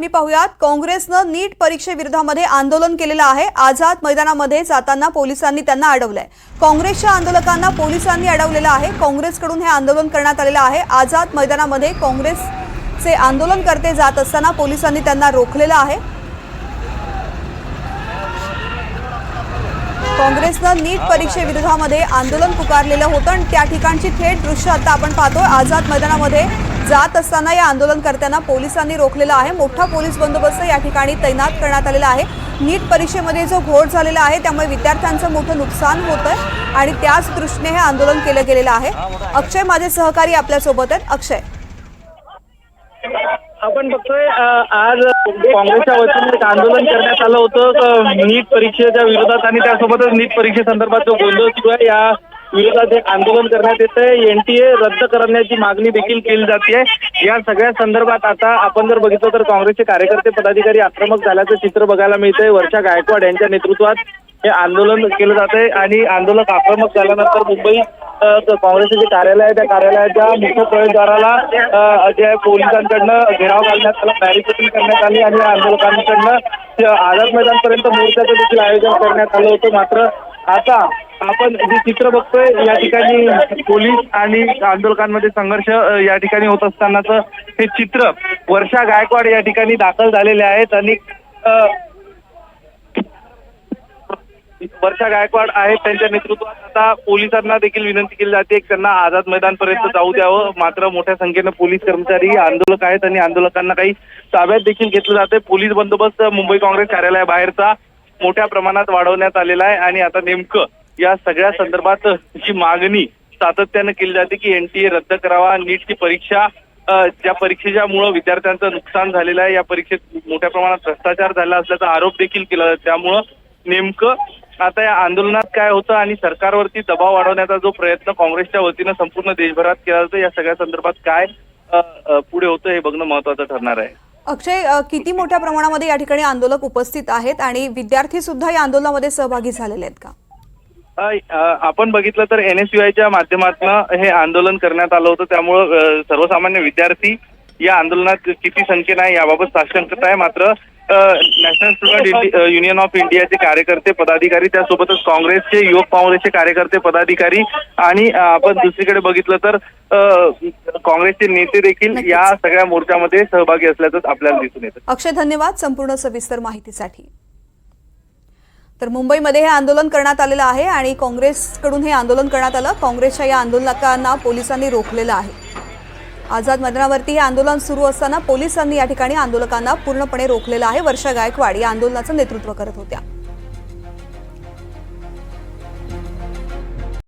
मी पाहूयात. काँग्रेसनं नीट परीक्षेविरोधामध्ये आंदोलन केलेलं आहे. आझाद मैदानामध्ये जाताना पोलिसांनी त्यांना अडवलंय. काँग्रेसच्या आंदोलकांना पोलिसांनी अडवलेलं आहे. काँग्रेसकडून हे आंदोलन करण्यात आलेलं आहे. आझाद मैदानामध्ये काँग्रेसचे आंदोलनकर्ते जात असताना पोलिसांनी त्यांना रोखलेलं आहे. काँग्रेसनं नीट परीक्षेविरोधामध्ये आंदोलन पुकारलेलं होतं आणि त्या ठिकाणची थेट दृश्य आता आपण पाहतोय. आझाद मैदानामध्ये जात असताना या आंदोलनकर्त्यांना पोलिसांनी रोखलेलं आहे. मोठा पोलीस बंदोबस्त या ठिकाणी तैनात करण्यात आलेला आहे. नीट परीक्षेमध्ये जो घोळ झालेला आहे त्यामुळे विद्यार्थ्यांचं मोठं नुकसान होतंय आणि त्याच दृष्टीने हे आंदोलन केलं गेलेलं आहे. अक्षय माझे सहकारी आपल्यासोबत आहेत. अक्षय. आपण बघतोय आज काँग्रेसच्या वतीने एक आंदोलन करण्यात आलं होतं. नीट परीक्षेच्या विरोधात आणि त्यासोबतच नीट परीक्षेसंदर्भात जो गोंधळ सुरू आहे या विरोधात एक आंदोलन करण्यात येत आहे एनटीए रद्द करण्याची मागणी देखील केली जाते या सगळ्या संदर्भात आता आपण जर बघितलं तर काँग्रेसचे कार्यकर्ते पदाधिकारी आक्रमक झाल्याचं चित्र बघायला मिळतंय. वर्षा गायकवाड यांच्या नेतृत्वात हे आंदोलन केलं जात आहे आणि आंदोलक आक्रमक झाल्यानंतर मुंबई काँग्रेसचे जे कार्यालय आहे त्या कार्यालयाच्या मुख्य प्रवेशद्वाराला जे पोलिसांकडनं घेराव घालण्यात आला बॅरिकेटिंग करण्यात आली आणि आंदोलकांकडनं आझाद मैदानपर्यंत मोर्चाचं देखील आयोजन करण्यात आलं होतं. मात्र आता आपण जे चित्र बघतोय या ठिकाणी पोलीस आणि आंदोलकांमध्ये संघर्ष या ठिकाणी होत असतानाच हे चित्र वर्षा गायकवाड या ठिकाणी दाखल झालेले आहेत आणि वर्षा गायकवाड आहेत त्यांच्या नेतृत्वात. आता पोलिसांना देखील विनंती केली जाते त्यांना आझाद मैदानपर्यंत जाऊ द्यावं. मात्र मोठ्या संख्येनं पोलीस कर्मचारी आंदोलक आहेत आणि आंदोलकांना काही ताब्यात देखील घेतलं जाते पोलीस बंदोबस्त मुंबई काँग्रेस कार्यालयाबाहेरचा मोठ्या प्रमाणात वाढवण्यात आलेला आहे आणि आता नेमकं या सगळ्या संदर्भात जी मागणी सातत्यानं केली जाते की एनटीए रद्द करावा नीटची परीक्षा ज्या परीक्षेच्या मुळे विद्यार्थ्यांचं नुकसान झालेलं आहे या परीक्षेत मोठ्या प्रमाणात भ्रष्टाचार झाला असल्याचा आरोप देखील केला जातो. त्यामुळं नेमकं आता या आंदोलनात काय होतं आणि सरकारवरती दबाव वाढवण्याचा जो प्रयत्न काँग्रेसच्या वतीनं संपूर्ण देशभरात केला जातो या सगळ्या संदर्भात काय पुढे होतं हे बघणं महत्वाचं ठरणार आहे. अक्षय किती मोठ्या प्रमाणामध्ये या ठिकाणी आंदोलक उपस्थित आहेत आणि विद्यार्थी सुद्धा या आंदोलनामध्ये सहभागी झालेले आहेत का? आपण बघितलं तर एन एस च्या माध्यमातून हे आंदोलन करण्यात आलं होतं. त्यामुळं सर्वसामान्य विद्यार्थी या आंदोलनात किती संख्येनं आहे याबाबत साशंकता आहे. मात्र नॅशनल स्टुडंट युनियन ऑफ इंडियाचे कार्यकर्ते पदाधिकारी त्यासोबतच काँग्रेसचे युवक काँग्रेसचे कार्यकर्ते पदाधिकारी आणि आपण दुसरीकडे बघितलं तर काँग्रेसचे नेते देखील. या सगळ्या मोर्चामध्ये सहभागी असल्याचं आपल्याला दिसून येतं. अक्षय धन्यवाद संपूर्ण सविस्तर माहितीसाठी. तर मुंबईमध्ये हे आंदोलन करण्यात आलेलं आहे आणि काँग्रेसकडून हे आंदोलन करण्यात आलं. काँग्रेसच्या या आंदोलकांना पोलिसांनी रोखलेलं आहे. आझाद मैदानावरती हे आंदोलन सुरू असताना पोलिसांनी या ठिकाणी आंदोलकांना पूर्णपणे रोखलेलं आहे. वर्षा गायकवाड या आंदोलनाचं नेतृत्व करत होत्या.